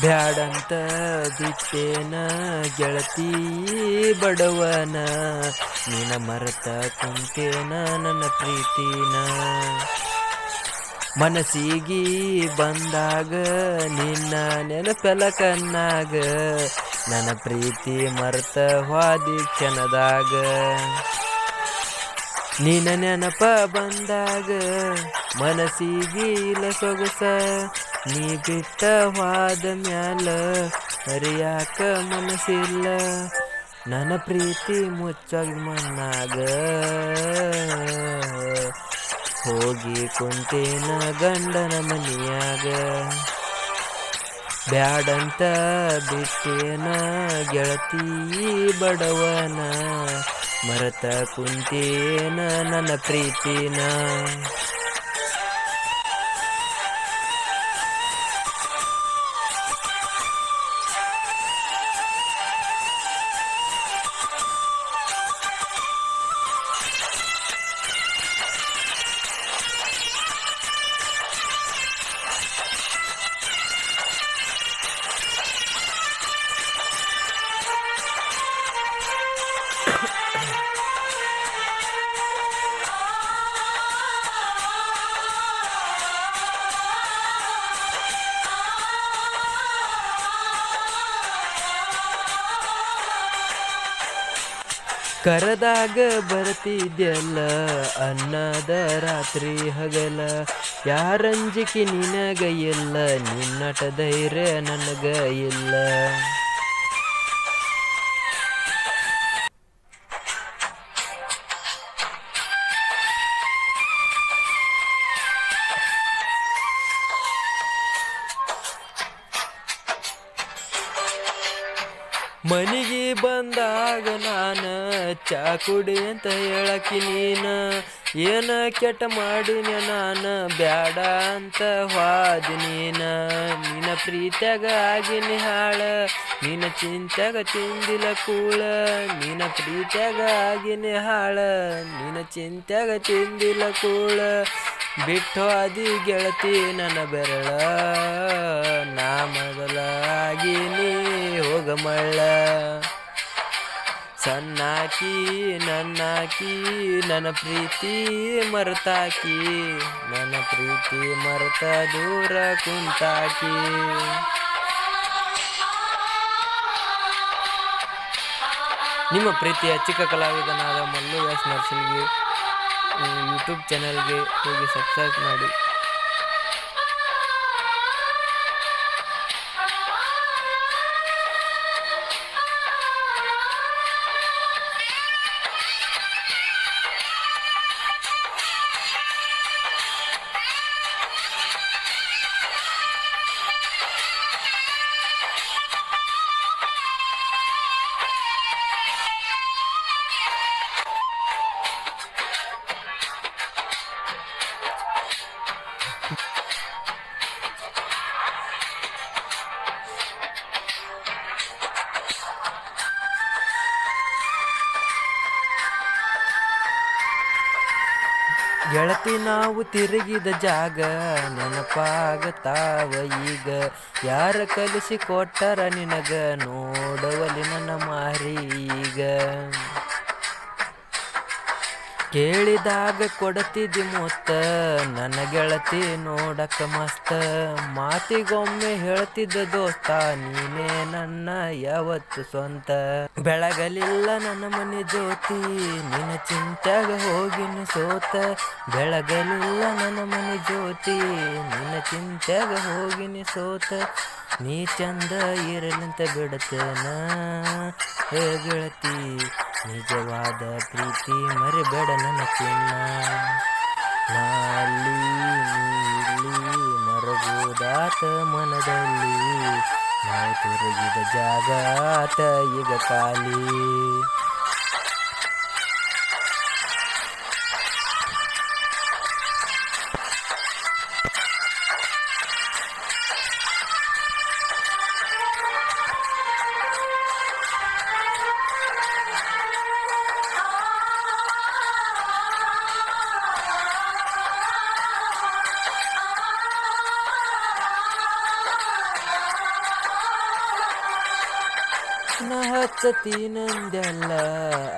ಬ್ಯಾಡಂತ ಬಿಟ್ಟೇನ ಗೆಳತಿ ಬಡವನ? ನಿನ ಮರೆತ ಕುಂತೇನ ನನ್ನ ಪ್ರೀತಿನ? ಮನಸ್ಸಿಗೆ ಬಂದಾಗ ನಿನ್ನ ನೆನಪೆಲ ಕನ್ನಾಗ ನನ್ನ ಪ್ರೀತಿ ಮರೆತ ಹಾದಿ ಕ್ಷಣದಾಗ. ನಿನ್ನ ನೆನಪ ಬಂದಾಗ ಮನಸ್ಸಿಗೆ ಇಲ್ಲ ಸೊಗಸ ನೀ ಬಿಟ್ಟ ಹೋದ ಮ್ಯಾಲ ಹರಿಯಾಕ ಮನಸಿಲ್ಲ ನನ್ನ ಪ್ರೀತಿ ಮುಚ್ಚಾಗಿ ಮನ್ನಾಗ ಹೋಗಿ ಕುಂತೇನ ಗಂಡನ ಮನಿಯಾಗ. ಬ್ಯಾಡಂತ ಬಿಟ್ಟೇನ ಗೆಳತಿ ಬಡವನ. ಮರತ ಕುಂತೇನ ನನ್ನ ಪ್ರೀತಿನ. ಕರದಾಗ ಬರ್ತಿದ್ಯಲ್ಲ ಅನ್ನದ ರಾತ್ರಿ ಹಗಲ. ಯಾರಂಜಿಕೆ ನಿನಗ ಇಲ್ಲ ನಿನ್ನಟ ಧೈರ್ಯ ನನಗ ಇಲ್ಲ. ಮನಿಗೆ ಬಂದಾಗ ನಾನು ಚಾ ಕುಡಿ ಅಂತ ಹೇಳಕಿ ನೀನ, ಏನ ಕೆಟ್ಟ ಮಾಡಿನ ನಾನು, ಬ್ಯಾಡ ಅಂತ ಹಾದಿ ನೀನ. ನಿನ್ನ ಪ್ರೀತ್ಯಾಗ ಆಗಿನಿ ಹಾಳ, ನಿನ್ನ ಚಿಂತ್ಯಾಗ ತಿಂದಿಲ್ಲ ಕೂಳ. ನಿನ್ನ ಪ್ರೀತ್ಯಾಗ ಆಗಿನಿ ಹಾಳ, ನಿನ್ನ ಚಿಂತ್ಯಾಗ ತಿಂದಿಲ್ಲ ಕೂಳ. ಬಿಟ್ಟು ಅದಿ ಗೆಳತಿ ನನ್ನ ಬೆರಳ, ನಾ ಮೊದಲಾಗಿನಿ ಮಳ್ಳ ಸಣ್ಣಾಕಿ, ನನ್ನಾಕಿ ನನ್ನ ಪ್ರೀತಿ ಮರ್ತಾಕಿ. ನನ್ನ ಪ್ರೀತಿ ಮರ್ತ ದೂರ ಕುಂತಾಕಿ. ನಿಮ್ಮ ಪ್ರೀತಿಯ ಚಿಕ್ಕ ಕಲಾವಿದನಾದ ಮಲ್ಲು ಎಸ್ ನರ್ಸಲ್ಗೆ ಯೂಟ್ಯೂಬ್ ಚಾನಲ್ಗೆ ಹೋಗಿ ಸಬ್ಸ್ಕ್ರೈಬ್ ಮಾಡಿ. ಗೆಳತಿ ನಾವು ತಿರುಗಿದ ಜಾಗ ನೆನಪಾಗತಾವ ಈಗ. ಯಾರ ಕಲಿಸಿ ಕೊಟ್ಟರ ನಿನಗ ನೋಡವಲಿ ನನ್ನ ಮಾರಿ ಈಗ. ಕೇಳಿದಾಗ ಕೊಡತಿದ್ದಿ ಮುತ್ತ, ನನ್ನ ಗೆಳತಿ ನೋಡಕ ಮಸ್ತ. ಮಾತಿಗೊಮ್ಮೆ ಹೇಳ್ತಿದ್ದ ದೋಸ್ತ, ನೀನೇ ನನ್ನ ಯಾವತ್ತು ಸ್ವಂತ. ಬೆಳಗಲಿಲ್ಲ ನನ್ನ ಮನೆ ಜ್ಯೋತಿ, ನಿನ್ನ ಚಿಂತೆಗ ಹೋಗಿನ ಸೋತ ಬೆಳಗಲಿಲ್ಲ ನನ್ನ ಮನೆ ಜ್ಯೋತಿ, ನಿನ್ನ ಚಿಂತೆಗ ಹೋಗಿನ ಸೋತ ನೀ ಚಂದ ಇರಲಂತ ಬಿಡತೇನ? ಹೇ ಗೆಳತಿ ನಿಜವಾದ ಪ್ರೀತಿ ಮರಿಬೇಡ ನನ್ನ ಚಿನ್ನ ನಾಲಿ ನೀಲಿ ಮರಗೋದಾತ ಮನದಲ್ಲಿ ನಾವು ತಿರುಗಿದ ಜಾಗ ಈಗ ಖಾಲಿ. ನಾ ಹಚ್ಚತೀನಂದೆಲ್ಲ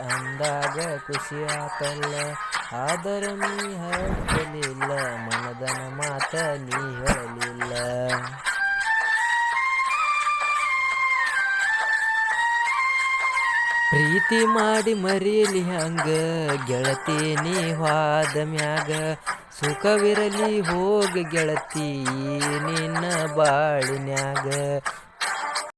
ಅಂದಾಗ ಖುಷಿ ಆತಲ್ಲ ಆದರ ನೀ ಹೇಳಲಿಲ್ಲ ಮನದನ ಮಾತ ನೀ ಹೇಳಲಿಲ್ಲ. ಪ್ರೀತಿ ಮಾಡಿ ಮರೀಲಿ ಹಂಗ, ಗೆಳತಿ ನೀ ಹಾದ ಮ್ಯಾಗ. ಸುಖವಿರಲಿ ಹೋಗ ಗೆಳತಿ ನಿನ್ನ ಬಾಳಿನ್ಯಾಗ.